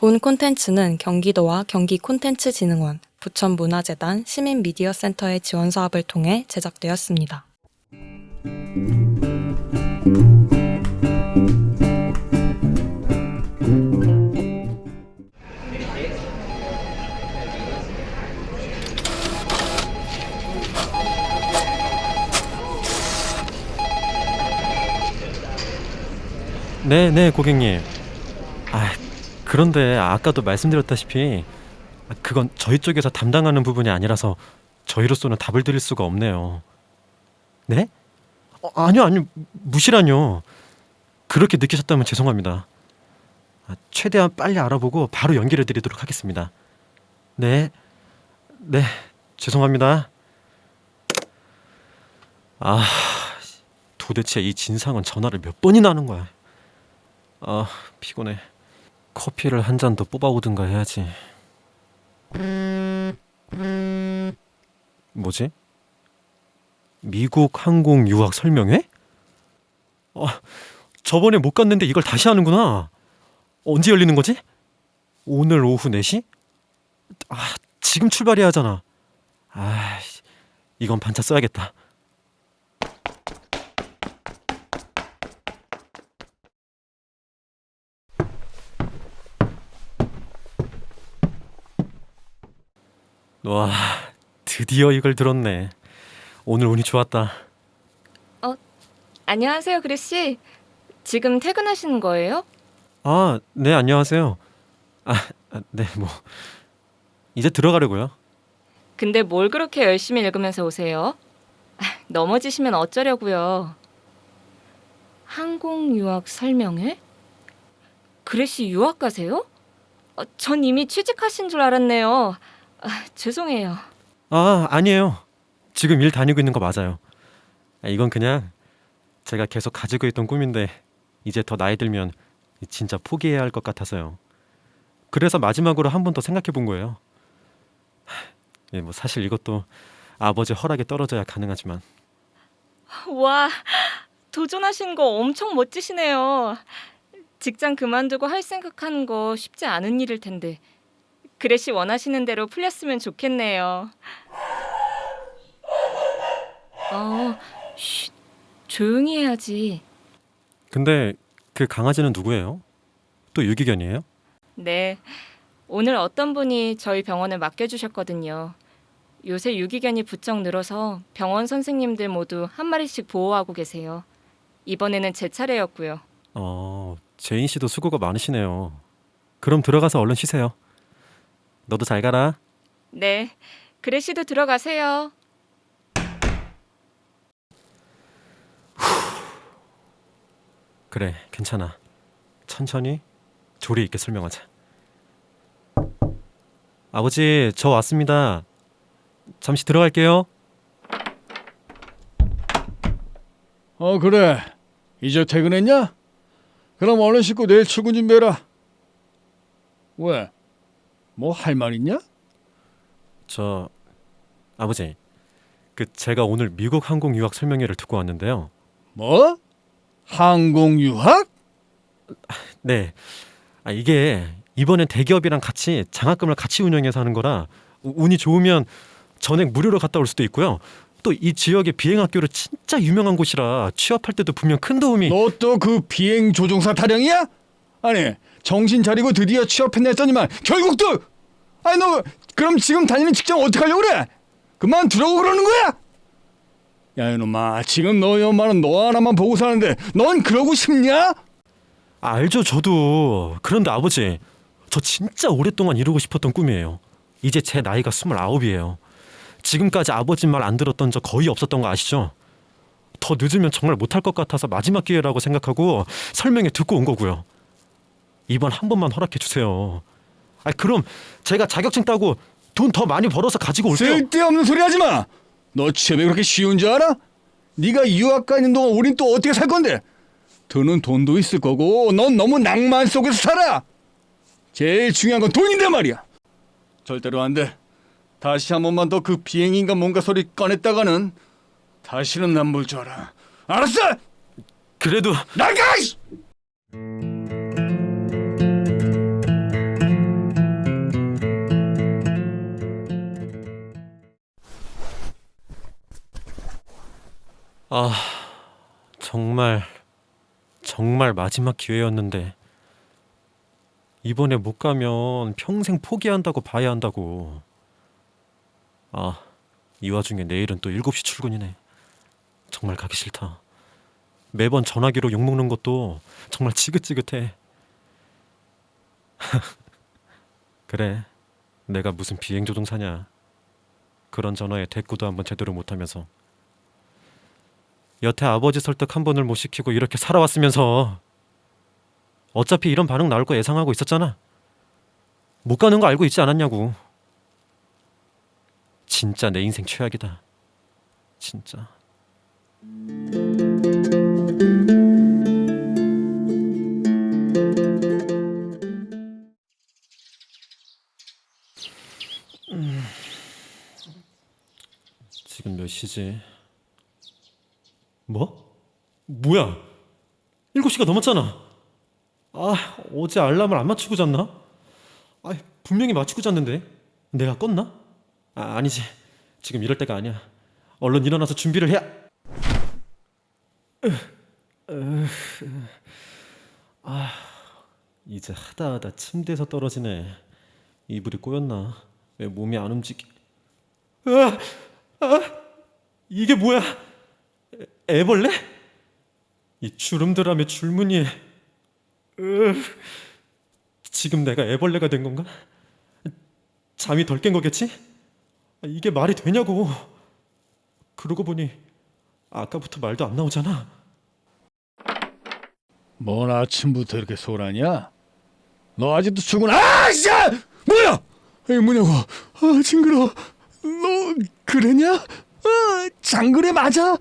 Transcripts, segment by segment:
본 콘텐츠는 경기도와 경기콘텐츠진흥원, 부천문화재단 시민미디어센터의 지원 사업을 통해 제작되었습니다. 네, 네, 고객님. 아, 그런데 아까도 말씀드렸다시피 아, 그건 저희 쪽에서 담당하는 부분이 아니라서 저희로서는 답을 드릴 수가 없네요. 네? 어, 아니요, 아니요. 무시라뇨. 그렇게 느끼셨다면 죄송합니다. 아, 최대한 빨리 알아보고 바로 연결해 드리도록 하겠습니다. 네. 네. 죄송합니다. 아, 도대체 이 진상은 전화를 몇 번이나 하는 거야. 아 피곤해 커피를 한 잔 더 뽑아오든가 해야지 뭐지? 미국 항공 유학 설명회? 아 저번에 못 갔는데 이걸 다시 하는구나 언제 열리는 거지? 오늘 오후 4시? 아 지금 출발해야 하잖아 아 이건 반차 써야겠다 와 드디어 이걸 들었네 오늘 운이 좋았다 안녕하세요, 그레 씨. 지금 퇴근하시는 거예요? 아 네 안녕하세요 아네 뭐 이제 들어가려고요 근데 뭘 그렇게 열심히 읽으면서 오세요? 아, 넘어지시면 어쩌려고요? 항공 유학 설명회? 그레 씨 유학 가세요? 어, 전 이미 취직하신 줄 알았네요. 아, 죄송해요. 아 아니에요 지금 일 다니고 있는 거 맞아요 아, 이건 그냥 제가 계속 가지고 있던 꿈인데 이제 더 나이 들면 진짜 포기해야 할 것 같아서요 그래서 마지막으로 한 번 더 생각해 본 거예요 하, 예, 뭐 사실 이것도 아버지 허락에 떨어져야 가능하지만 와, 도전하신 거 엄청 멋지시네요. 직장 그만두고 할 생각하는 거 쉽지 않은 일일 텐데. 그레씨 원하시는 대로 풀렸으면 좋겠네요. 어, 쉿, 조용히 해야지. 근데 그 강아지는 누구예요? 또 유기견이에요? 네, 오늘 어떤 분이 저희 병원에 맡겨주셨거든요. 요새 유기견이 부쩍 늘어서 병원 선생님들 모두 한 마리씩 보호하고 계세요. 이번에는 제 차례였고요. 어, 제인 씨도 수고가 많으시네요. 그럼 들어가서 얼른 쉬세요. 너도 잘 가라. 네, 그레씨도 들어가세요. 그래, 괜찮아. 천천히 조리 있게 설명하자. 아버지, 저 왔습니다. 잠시 들어갈게요. 어 그래 이제 퇴근했냐? 그럼 얼른 씻고 내일 출근 준비해라 왜? 뭐 할 말 있냐? 저 아버지, 그 제가 오늘 미국 항공 유학 설명회를 듣고 왔는데요. 뭐? 항공 유학? 네, 아, 이게 이번엔 대기업이랑 같이 장학금을 같이 운영해서 하는 거라 우- 운이 좋으면 전액 무료로 갔다 올 수도 있고요. 또 이 지역의 비행 학교로 진짜 유명한 곳이라 취업할 때도 분명 큰 도움이. 너 또 그 비행 조종사 타령이야? 아니 정신 차리고 드디어 취업했네 했더니만 결국 또 아니 너 그럼 지금 다니는 직장 어떡하려고 그래? 그만 두라고 그러는 거야? 야 이놈아 지금 너희 엄마는 너 하나만 보고 사는데 넌 그러고 싶냐? 아, 알죠, 저도. 그런데 아버지, 저 진짜 오랫동안 이루고 싶었던 꿈이에요. 이제 제 나이가 스물아홉이에요. 지금까지 아버지 말 안 들었던 적 거의 없었던 거 아시죠? 더 늦으면 정말 못할 것 같아서 마지막 기회라고 생각하고 설명회 듣고 온 거고요. 이번 한 번만 허락해 주세요. 아, 그럼 제가 자격증 따고 돈 더 많이 벌어서 가지고 올게요. 쓸데없는 소리 하지 마. 너 취업이 그렇게 쉬운 줄 알아? 네가 유학 가 있는 동안 우린 또 어떻게 살 건데? 드는 돈도 있을 거고 넌 너무 낭만 속에서 살아. 제일 중요한 건 돈인데 말이야. 절대로 안 돼. 다시 한 번만 더 그 비행인간 뭔가 소리 꺼냈다가는 다시는 난볼줄 알아. 알았어? 그래도 나가! 이씨! 아 정말 정말 마지막 기회였는데 이번에 못 가면 평생 포기한다고 봐야 한다고. 아 이 와중에 내일은 또 7시 출근이네. 정말 가기 싫다. 매번 전화기로 욕먹는 것도 정말 지긋지긋해. 그래 내가 무슨 비행조종사냐? 그런 전화에 대꾸도 한번 제대로 못하면서 여태 아버지 설득 한 번을 못 시키고 이렇게 살아왔으면서 어차피 이런 반응 나올 거 예상하고 있었잖아. 못 가는 거 알고 있지 않았냐고. 진짜 내 인생 최악이다. 진짜. 음. 지금 몇 시지? 뭐? 뭐야? 7시가 넘었잖아. 아, 어제 알람을 안 맞추고 잤나? 아, 분명히 맞추고 잤는데. 내가 껐나? 아, 아니지. 지금 이럴 때가 아니야. 얼른 일어나서 준비를 해야. 아, 이제 하다 하다 침대에서 떨어지네. 이불이 꼬였나? 왜 몸이 안 움직이? 아, 아, 이게 뭐야? 애벌레? 이 주름드람의 줄무늬에 으, 지금 내가 애벌레가 된 건가? 잠이 덜 깬 거겠지? 아, 이게 말이 되냐고 그러고 보니 아까부터 말도 안 나오잖아 뭔 아침부터 이렇게 소란이야? 너 아직도 출근? 아, 진짜! 뭐야? 이게 뭐냐고? 아, 징그러. 너 그랬냐? 아, 장그래 맞아?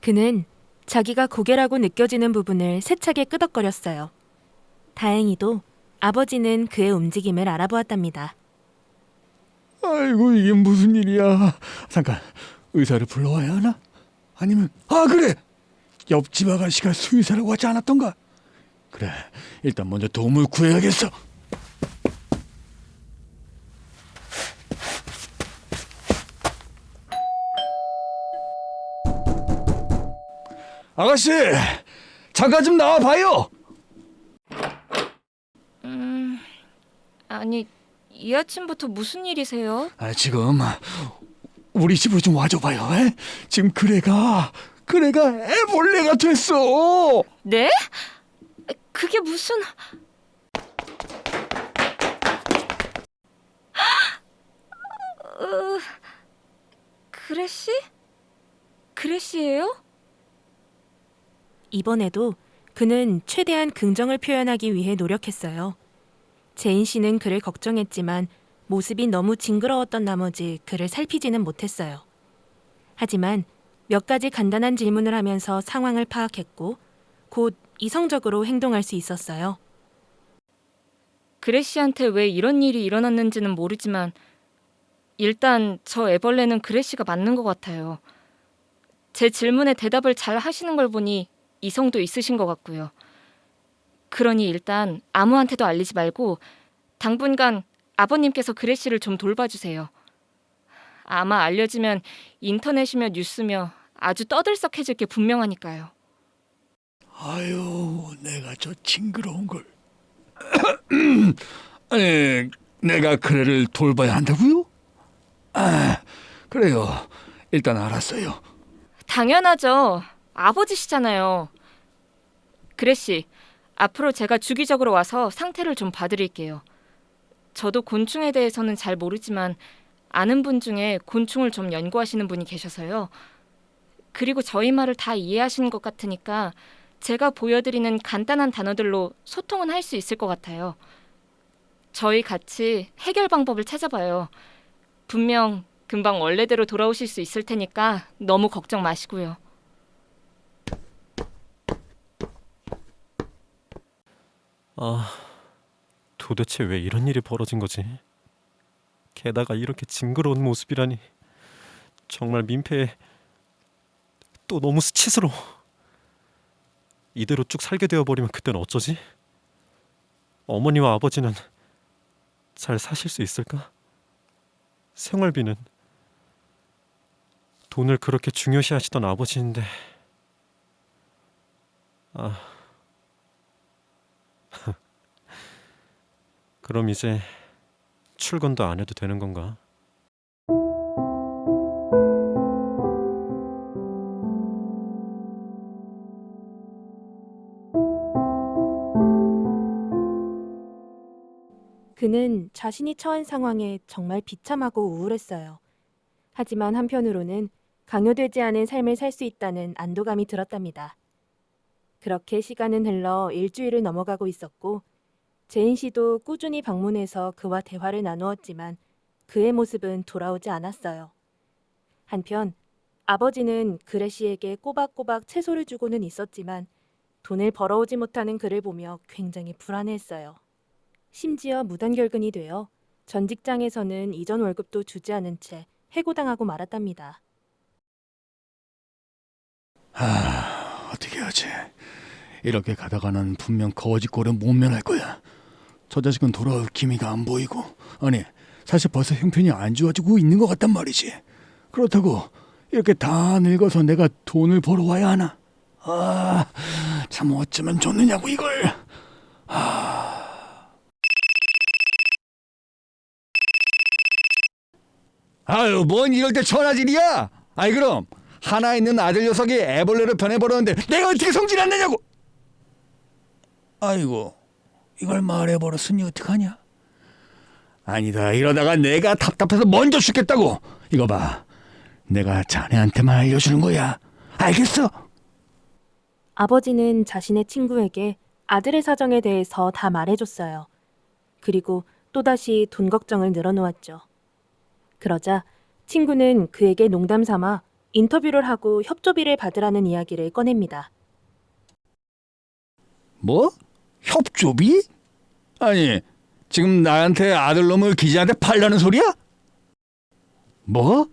그는 자기가 고개라고 느껴지는 부분을 세차게 끄덕거렸어요. 다행히도 아버지는 그의 움직임을 알아보았답니다. 아이고 이게 무슨 일이야? 잠깐 의사를 불러와야 하나? 아니면 아 그래 옆집 아가씨가 수의사라고 하지 않았던가? 그래 일단 먼저 도움을 구해야겠어. 아가씨 잠깐 좀 나와 봐요. 음, 아니 이 아침부터 무슨 일이세요? 아, 지금 우리 집으로 좀 와줘 봐요. 에? 지금 그래가 그래가 애벌레가 됐어. 네? 그게 무슨? 으, 그레시? 그레시예요? 이번에도 그는 최대한 긍정을 표현하기 위해 노력했어요. 제인 씨는 그를 걱정했지만 모습이 너무 징그러웠던 나머지 그를 살피지는 못했어요. 하지만 몇 가지 간단한 질문을 하면서 상황을 파악했고 곧 이성적으로 행동할 수 있었어요. 그레시한테 왜 이런 일이 일어났는지는 모르지만 일단 저 애벌레는 그레시가 맞는 것 같아요. 제 질문에 대답을 잘 하시는 걸 보니 이성도 있으신 것 같고요. 그러니 일단 아무한테도 알리지 말고 당분간 아버님께서 그레시를 좀 돌봐주세요. 아마 알려지면 인터넷이며 뉴스며 아주 떠들썩해질 게 분명하니까요. 아유, 내가 저 징그러운 걸. 아니, 내가 그래를 돌봐야 한다고요? 아, 그래요. 일단 알았어요. 당연하죠. 아버지시잖아요. 그레씨, 앞으로 제가 주기적으로 와서 상태를 좀 봐드릴게요. 저도 곤충에 대해서는 잘 모르지만 아는 분 중에 곤충을 좀 연구하시는 분이 계셔서요. 그리고 저희 말을 다 이해하시는 것 같으니까 제가 보여드리는 간단한 단어들로 소통은 할 수 있을 것 같아요. 저희 같이 해결 방법을 찾아봐요. 분명 금방 원래대로 돌아오실 수 있을 테니까 너무 걱정 마시고요. 아 도대체 왜 이런 일이 벌어진 거지 게다가 이렇게 징그러운 모습이라니 정말 민폐에 또 너무 수치스러워. 이대로 쭉 살게 되어 버리면 그땐 어쩌지? 어머니와 아버지는 잘 사실 수 있을까? 생활비는 돈을 그렇게 중요시하시던 아버지인데 아 그럼 이제 출근도 안 해도 되는 건가? 그는 자신이 처한 상황에 정말 비참하고 우울했어요. 하지만 한편으로는 강요되지 않은 삶을 살 수 있다는 안도감이 들었답니다. 그렇게 시간은 흘러 일주일을 넘어가고 있었고, 제인 씨도 꾸준히 방문해서 그와 대화를 나누었지만 그의 모습은 돌아오지 않았어요. 한편 아버지는 그레 씨에게 꼬박꼬박 채소를 주고는 있었지만 돈을 벌어오지 못하는 그를 보며 굉장히 불안해했어요. 심지어 무단결근이 되어 전 직장에서는 이전 월급도 주지 않은 채 해고당하고 말았답니다. 아, 어떻게 하지? 이렇게 가다가는 분명 거짓골을 못 면할 거야. 저 자식은 돌아올 기미가 안 보이고, 아니 사실 벌써 형편이 안 좋아지고 있는 것 같단 말이지. 그렇다고 이렇게 다 늙어서 내가 돈을 벌어 와야 하나? 아, 참 어쩌면 좋느냐고 이걸. 아유, 뭔 이럴 때 천하질이야? 아이 그럼 하나 있는 아들 녀석이 애벌레로 변해버렸는데 내가 어떻게 성질 안 내냐고? 아이고, 이걸 말해버렸으니 어떡하냐? 아니다, 이러다가 내가 답답해서 먼저 죽겠다고. 이거 봐, 내가 자네한테만 알려주는 거야. 알겠어? 아버지는 자신의 친구에게 아들의 사정에 대해서 다 말해줬어요. 그리고 또다시 돈 걱정을 늘어놓았죠. 그러자 친구는 그에게 농담 삼아 인터뷰를 하고 협조비를 받으라는 이야기를 꺼냅니다. 뭐? 협조비? 아니, 지금 나한테 아들놈을 기자한테 팔라는 소리야? 뭐?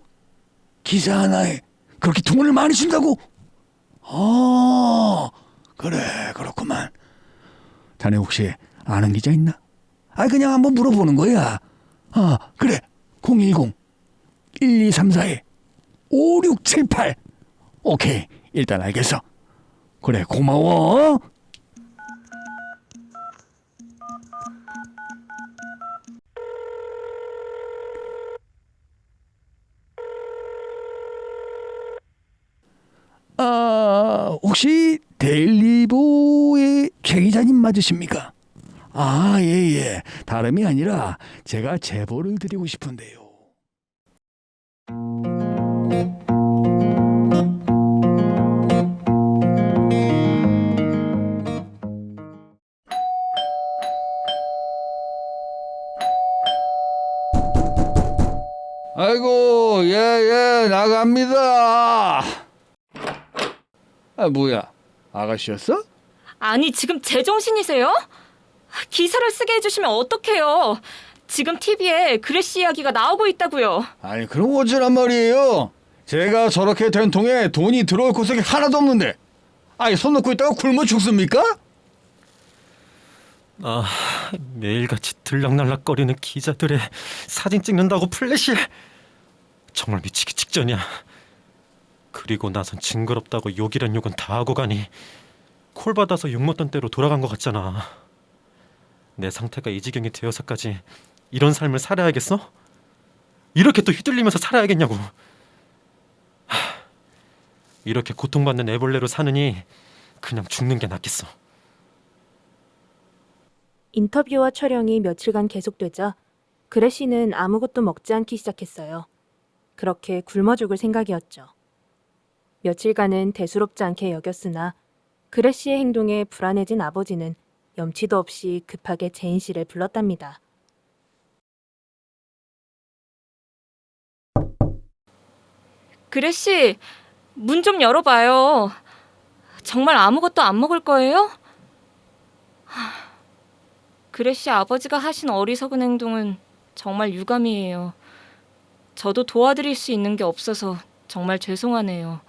기자 하나에 그렇게 돈을 많이 준다고? 어, 그래, 그렇구만. 자네 혹시 아는 기자 있나? 아, 그냥 한번 물어보는 거야. 아, 그래. 010 1234에 5678. 오케이, 일단 알겠어. 그래, 고마워. 아, 혹시 데일리보의 최 기자님 맞으십니까? 아, 예, 예. 다름이 아니라 제가 제보를 드리고 싶은데요. 아이고, 예, 예, 나갑니다. 아 뭐야 아가씨였어? 아니 지금 제정신이세요? 기사를 쓰게 해주시면 어떡해요? 지금 TV에 그레시 이야기가 나오고 있다고요. 아니 그럼 어쩌란 말이에요 제가 저렇게 된 통에 돈이 들어올 구석이 하나도 없는데 아니 손 놓고 있다가 굶어 죽습니까? 아 매일같이 들락날락거리는 기자들의 사진 찍는다고 플래시 정말 미치기 직전이야. 그리고 나선 징그럽다고 욕이란 욕은 다 하고 가니 콜 받아서 욕 먹던 때로 돌아간 것 같잖아. 내 상태가 이 지경이 되어서까지 이런 삶을 살아야겠어? 이렇게 또 휘둘리면서 살아야겠냐고. 하, 이렇게 고통받는 애벌레로 사느니 그냥 죽는 게 낫겠어. 인터뷰와 촬영이 며칠간 계속되자 그레 씨는 아무것도 먹지 않기 시작했어요. 그렇게 굶어 죽을 생각이었죠. 며칠간은 대수롭지 않게 여겼으나 그레 씨의 행동에 불안해진 아버지는 염치도 없이 급하게 제인 씨를 불렀답니다. 그레시 문 좀 열어봐요. 정말 아무것도 안 먹을 거예요? 하, 그레시 아버지가 하신 어리석은 행동은 정말 유감이에요. 저도 도와드릴 수 있는 게 없어서 정말 죄송하네요.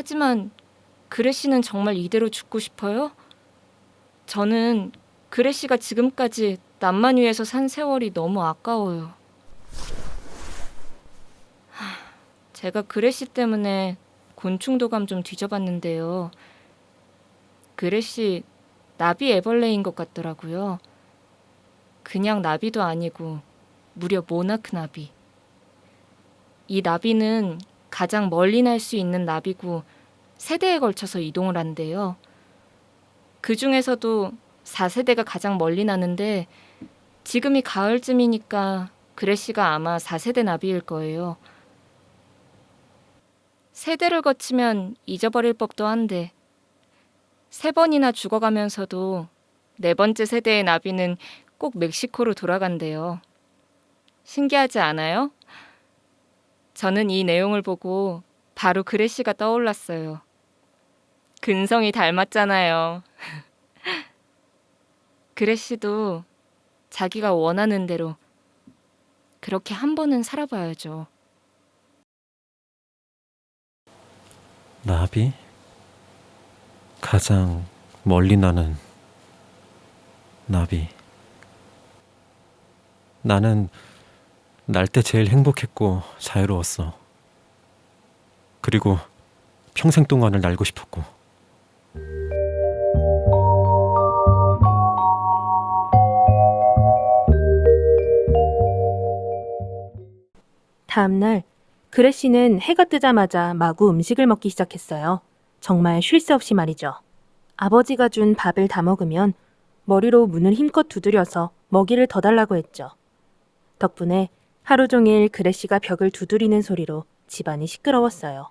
하지만 그래 씨는 정말 이대로 죽고 싶어요? 저는 그래 씨가 지금까지 남만 위해서 산 세월이 너무 아까워요. 하, 제가 씨 때문에 곤충도감 좀 뒤져봤는데요. 씨 나비 애벌레인 것 같더라고요. 그냥 나비도 아니고 무려 모나크 나비. 이 나비는 가장 멀리 날 수 있는 나비고 세대에 걸쳐서 이동을 한대요. 그 중에서도 4세대가 가장 멀리 나는데 지금이 가을쯤이니까 그레시가 아마 4세대 나비일 거예요. 세대를 거치면 잊어버릴 법도 한데 세 번이나 죽어가면서도 네 번째 세대의 나비는 꼭 멕시코로 돌아간대요. 신기하지 않아요? 저는 이 내용을 보고 바로 그레시가 떠올랐어요. 근성이 닮았잖아요. 그레시도 자기가 원하는 대로 그렇게 한 번은 살아봐야죠. 나비? 가장 멀리 나는 나비. 나는 날 때 제일 행복했고 자유로웠어. 그리고 평생 동안을 날고 싶었고. 다음 날 그레 씨는 해가 뜨자마자 마구 음식을 먹기 시작했어요. 정말 쉴 새 없이 말이죠. 아버지가 준 밥을 다 먹으면 머리로 문을 힘껏 두드려서 먹이를 더 달라고 했죠. 덕분에 하루 종일 그레 씨가 벽을 두드리는 소리로 집안이 시끄러웠어요.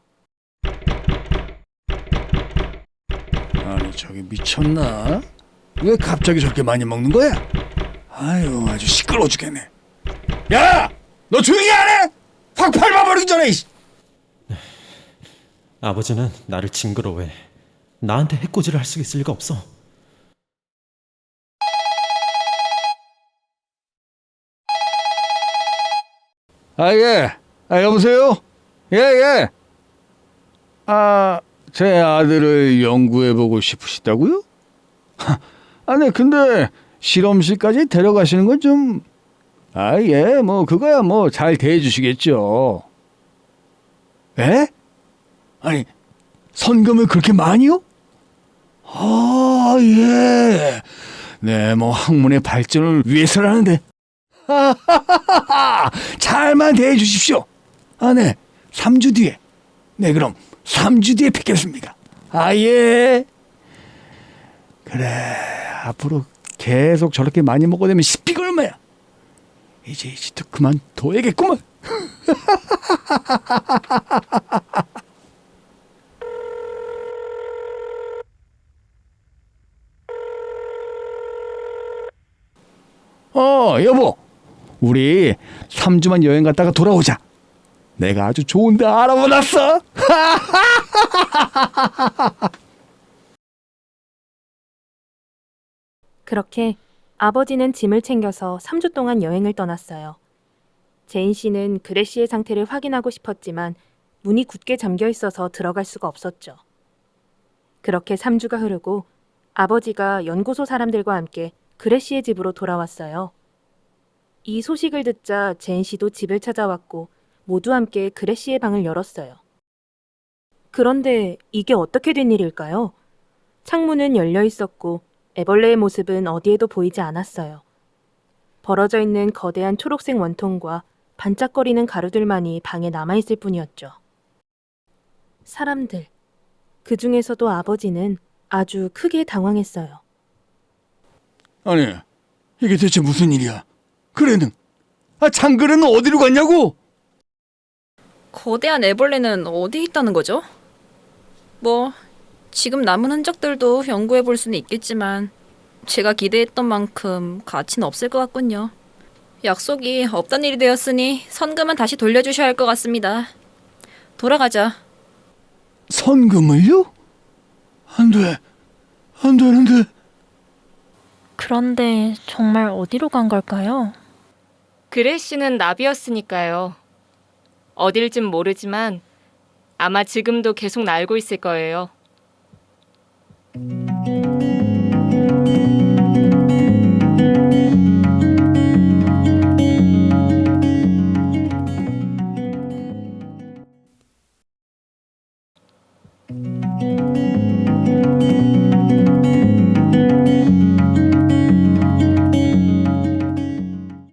아니 저기 미쳤나? 왜 갑자기 저렇게 많이 먹는 거야? 아유 아주 시끄러워 죽겠네. 야, 너 조용히 안 해? 확 밟아버리기 전에. 이씨. 아버지는 나를 징그러워해. 나한테 해코지를 할 수 있을 리가 없어. 아 예, 아 여보세요? 예 예. 아, 제 아들을 연구해 보고 싶으시다고요? 아니 근데 실험실까지 데려가시는 건 좀. 아 예, 뭐 그거야 뭐 잘 대해주시겠죠. 에? 아니 선금을 그렇게 많이요? 아 예. 네, 뭐 학문의 발전을 위해서라는데. 잘만 대해 주십시오. 아, 네. 3주 뒤에. 네, 그럼 3주 뒤에 뵙겠습니다. 아, 예. 그래. 앞으로 계속 저렇게 많이 먹어대면 시비가 얼마야. 이제 이제도 그만 둬야겠구만. 어, 여보. 우리 3주만 여행 갔다가 돌아오자. 내가 아주 좋은 데 알아보놨어. 그렇게 아버지는 짐을 챙겨서 3주 동안 여행을 떠났어요. 제인 씨는 그레 씨의 상태를 확인하고 싶었지만 문이 굳게 잠겨 있어서 들어갈 수가 없었죠. 그렇게 3주가 흐르고 아버지가 연구소 사람들과 함께 그레 씨의 집으로 돌아왔어요. 이 소식을 듣자 제인 씨도 집을 찾아왔고 모두 함께 그레 씨의 방을 열었어요. 그런데 이게 어떻게 된 일일까요? 창문은 열려 있었고 애벌레의 모습은 어디에도 보이지 않았어요. 벌어져 있는 거대한 초록색 원통과 반짝거리는 가루들만이 방에 남아있을 뿐이었죠. 사람들. 그 중에서도 아버지는 아주 크게 당황했어요. 아니, 이게 대체 무슨 일이야? 그래는 아, 장그래는 어디로 갔냐고? 거대한 애벌레는 어디 있다는 거죠? 뭐 지금 남은 흔적들도 연구해 볼 수는 있겠지만 제가 기대했던 만큼 가치는 없을 것 같군요. 약속이 없던 일이 되었으니 선금은 다시 돌려주셔야 할 것 같습니다. 돌아가자. 선금을요? 안 돼. 안 되는데. 그런데 정말 어디로 간 걸까요? 그레시는 나비였으니까요. 어딜진 모르지만 아마 지금도 계속 날고 있을 거예요.